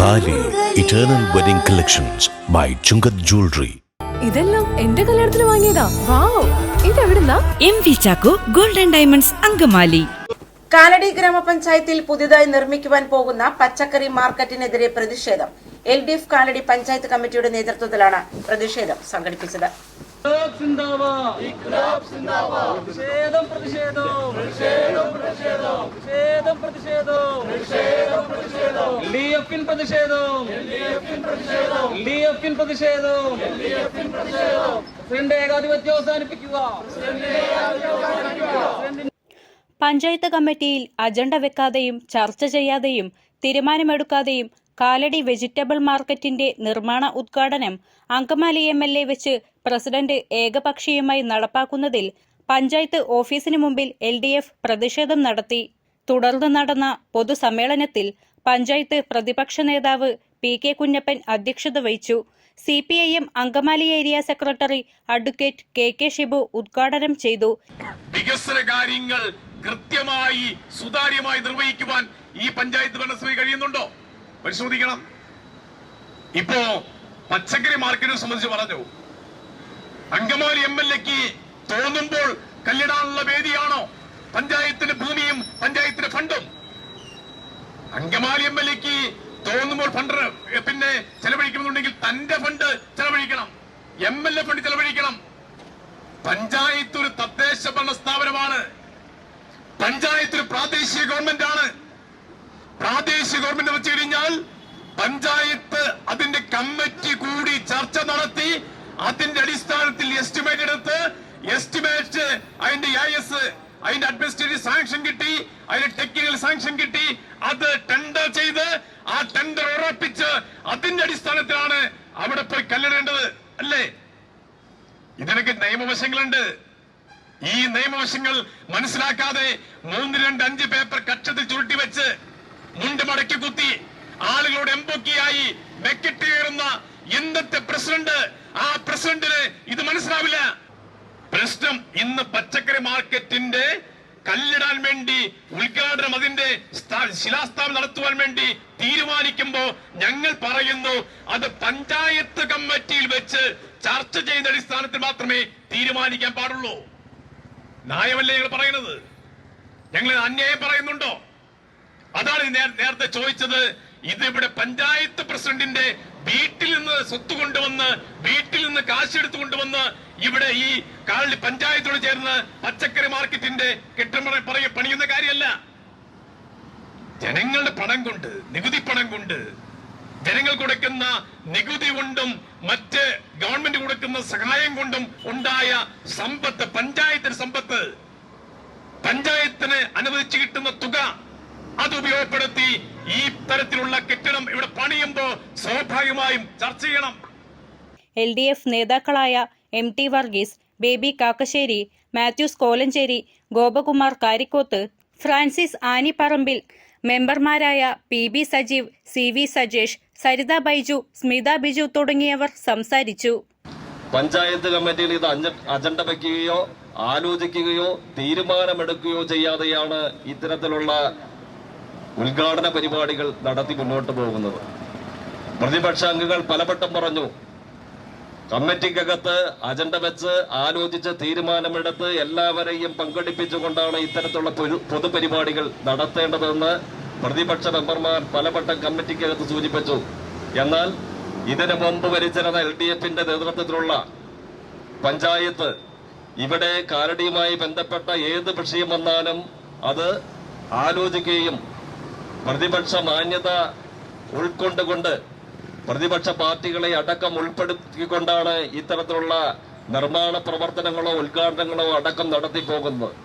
Thali eternal wedding collections by Chungath jewellery ഇതെല്ലാം എന്റെ കല്യാണത്തിന് വാങ്ങിയതാ. വാവ്. ഇതെവിടുന്നാ? M V Chacko golden diamonds Angamaly. Kalady ഗ്രാമപഞ്ചായത്തിൽ പുതിയതായി നിർമ്മിക്കുവാൻ പോകുന്ന പച്ചക്കറി മാർക്കറ്റിനെതിരെ പ്രതിഷേധം. L D F Kalady panchayat കമ്മിറ്റിയുടെ നേതൃത്വത്തിലാണ് പ്രതിഷേധം സംഘടിപ്പിച്ചത്. ഇൻക്ലാബ് പ്രതിഷേധം. പ്രതിഷേധം പ്രതിഷേധം. പ്രതിഷേധം പ്രതിഷേധം. ഡി എഫിൻ പ്രതിഷേധം. ഡി എഫിൻ പ്രതിഷേധം. പ്രസിഡന്റ് ഏകാധിപത്യം അവസാനിപ്പിക്കുക. പഞ്ചായത്ത് കമ്മിറ്റിയിൽ അജണ്ട വെക്കാതെയും ചർച്ച ചെയ്യാതെയും തീരുമാനമെടുക്കാതെയും കാലടി വെജിറ്റബിൾ മാർക്കറ്റിന്റെ നിർമ്മാണ ഉദ്ഘാടനം അങ്കമാലി എം എൽ എ വെച്ച് പ്രസിഡന്റ് ഏകപക്ഷീയമായി നടപ്പാക്കുന്നതിൽ പഞ്ചായത്ത് ഓഫീസിന് മുമ്പിൽ എൽ ഡി എഫ് പ്രതിഷേധം നടത്തി. തുടർന്ന് നടന്ന പൊതുസമ്മേളനത്തിൽ പഞ്ചായത്ത് പ്രതിപക്ഷ നേതാവ് പി കെ കുഞ്ഞപ്പൻ അധ്യക്ഷത വഹിച്ചു. C P I M Angamaly area secretary advocate K K Shibu ഉദ്ഘാടനം ചെയ്തു. വികസന കാര്യങ്ങൾ കൃത്യമായി സുതാര്യമായി നിർവഹിക്കുവാൻ ഈ പഞ്ചായത്ത് ഭരണസമിതി കഴിയുന്നുണ്ടോ? പരിശോധിക്കണം. ഇപ്പോ പച്ചക്കറി മാർക്കറ്റിനെ സംബന്ധിച്ച് പറഞ്ഞു. അങ്കമാലി എം എൽ എക്ക് തോന്നുമ്പോൾ കല്ലിടാനുള്ള വേദിയാണോ? പഞ്ചായത്തിന്റെ ഭൂമിയും എൽ എക്ക് തോന്നുമ്പോൾ ഫണ്ട് പിന്നെ ചെലവഴിക്കണമെന്നുണ്ടെങ്കിൽ തന്റെ ഫണ്ട് ചെലവഴിക്കണം. എം എൽ എ ഫണ്ട് ചെലവഴിക്കണം. പഞ്ചായത്ത് ഒരു തദ്ദേശ ഭരണ സ്ഥാപനമാണ്. പഞ്ചായത്ത് ഒരു പ്രാദേശിക ഗവൺമെന്റ് ആണ്. പ്രാദേശിക ഗവൺമെന്റ് വെച്ച് കഴിഞ്ഞാൽ പഞ്ചായത്ത് അതിന്റെ കമ്മിറ്റി കൂടി ചർച്ച നടത്തി അതിന്റെ അടിസ്ഥാനത്തിൽ എസ്റ്റിമേറ്റ് എടുത്ത് എസ്റ്റിമേറ്റ് അതിന്റെ ഐ എസ് അതിന്റെ അഡ്മിനിസ്ട്രേറ്റീവ് സാങ്ഷൻ കിട്ടി അതിന്റെ ടെക്നിക്കൽ സാങ്ഷൻ കിട്ടി. അത് ടെൻഡർ ചെയ്ത് ആ ടെൻഡർ ഉറപ്പിച്ച് അതിന്റെ അടിസ്ഥാനത്തിലാണ് അവിടെ പോയി കല്ലിടേണ്ടത് അല്ലേ? ഇതിനൊക്കെ നിയമവശങ്ങളുണ്ട്. ഈ നിയമവശങ്ങൾ മനസ്സിലാക്കാതെ മൂന്ന് രണ്ട് അഞ്ച് പേപ്പർ കക്ഷത്തിൽ ചുരുട്ടി വെച്ച് മുണ്ട് മടക്കി കുത്തി ആളുകളോട് എംപൊക്കിയായി വെക്കിട്ട് കയറുന്ന ഇന്നത്തെ പ്രസിഡന്റ്? ആ പ്രസിഡന്റിന് ഇത് മനസ്സിലാവില്ല. പ്രശ്നം ഇന്ന് പച്ചക്കറി മാർക്കറ്റിന്റെ കല്ലിടാൻ വേണ്ടി ഉദ്ഘാടനം അതിന്റെ ശിലാസ്ഥാപനം നടത്തുവാൻ വേണ്ടി തീരുമാനിക്കുമ്പോ ഞങ്ങൾ പറയുന്നു അത് പഞ്ചായത്ത് കമ്മിറ്റിയിൽ വെച്ച് ചർച്ച ചെയ്യുന്ന അടിസ്ഥാനത്തിൽ മാത്രമേ തീരുമാനിക്കാൻ പാടുള്ളൂ. ന്യായമല്ലേ ഞങ്ങൾ പറയുന്നത്? ഞങ്ങൾ അന്യായം പറയുന്നുണ്ടോ? അതാണ് നേരത്തെ ചോദിച്ചത്. ഇതിവിടെ പഞ്ചായത്ത് പ്രസിഡന്റിന്റെ വീട്ടിൽ നിന്ന് സ്വത്ത് കൊണ്ടുവന്ന് വീട്ടിൽ നിന്ന് കാശെടുത്തു കൊണ്ടുവന്ന് ഇവിടെ ഈ കാളി പഞ്ചായത്തോട് ചേർന്ന് പച്ചക്കറി മാർക്കറ്റിന്റെ കെട്ടിടം പറയ പണിയുന്ന കാര്യമല്ല. ജനങ്ങളുടെ പണം കൊണ്ട് നികുതി പണം കൊണ്ട് ജനങ്ങൾ കൊടുക്കുന്ന നികുതി കൊണ്ടും മറ്റ് ഗവൺമെന്റ് കൊടുക്കുന്ന സഹായം കൊണ്ടും ഉണ്ടായ സമ്പത്ത് പഞ്ചായത്തിന് സമ്പത്ത് പഞ്ചായത്തിന് അനുവദിച്ചു കിട്ടുന്ന തുക അത് ഉപയോഗപ്പെടുത്തി ഈ തരത്തിലുള്ള കെട്ടിടം ഇവിടെ പണിയുമ്പോൾ സ്വാഭാവികമായും ചർച്ച ചെയ്യണം. എൽ ഡി എഫ് നേതാക്കളായ എം ടി വർഗീസ് ബേബി കാക്കശ്ശേരി മാത്യൂസ് കോലഞ്ചേരി ഗോപകുമാർ കാരിക്കോത്ത് ഫ്രാൻസിസ് ആനിപ്പറമ്പിൽ മെമ്പർമാരായ P B Sajeev C V Sajesh Saritha Baiju Smitha Biju തുടങ്ങിയവർ സംസാരിച്ചു. പഞ്ചായത്ത് കമ്മിറ്റിയിൽ ഇത് അജണ്ട വയ്ക്കുകയോ ആലോചിക്കുകയോ തീരുമാനമെടുക്കുകയോ ചെയ്യാതെയാണ് ഇത്തരത്തിലുള്ള ഉദ്ഘാടന പരിപാടികൾ നടത്തി മുന്നോട്ട് പോകുന്നത്. പ്രതിപക്ഷ അംഗങ്ങൾ പലവട്ടം പറഞ്ഞു കമ്മിറ്റിക്കകത്ത് അജണ്ട വെച്ച് ആലോചിച്ച് തീരുമാനമെടുത്ത് എല്ലാവരെയും പങ്കെടുപ്പിച്ചുകൊണ്ടാണ് ഇത്തരത്തിലുള്ള പൊതുപരിപാടികൾ നടത്തേണ്ടതെന്ന് പ്രതിപക്ഷ മെമ്പർമാർ പലവട്ടം കമ്മിറ്റിക്കകത്ത് സൂചിപ്പിച്ചു. എന്നാൽ ഇതിനു മുമ്പ് ഭരിച്ചിരുന്ന എൽ ഡി എഫിന്റെ നേതൃത്വത്തിലുള്ള പഞ്ചായത്ത് ഇവിടെ കാലടിയുമായി ബന്ധപ്പെട്ട ഏത് വിഷയം വന്നാലും അത് ആലോചിക്കുകയും പ്രതിപക്ഷ മാന്യത ഉൾക്കൊണ്ടുകൊണ്ട് പ്രതിപക്ഷ പാർട്ടികളെ അടക്കം ഉൾപ്പെടുത്തിക്കൊണ്ടാണ് ഇത്തരത്തിലുള്ള നിർമ്മാണ പ്രവർത്തനങ്ങളോ ഉദ്ഘാടനങ്ങളോ അടക്കം നടത്തി പോകുന്നത്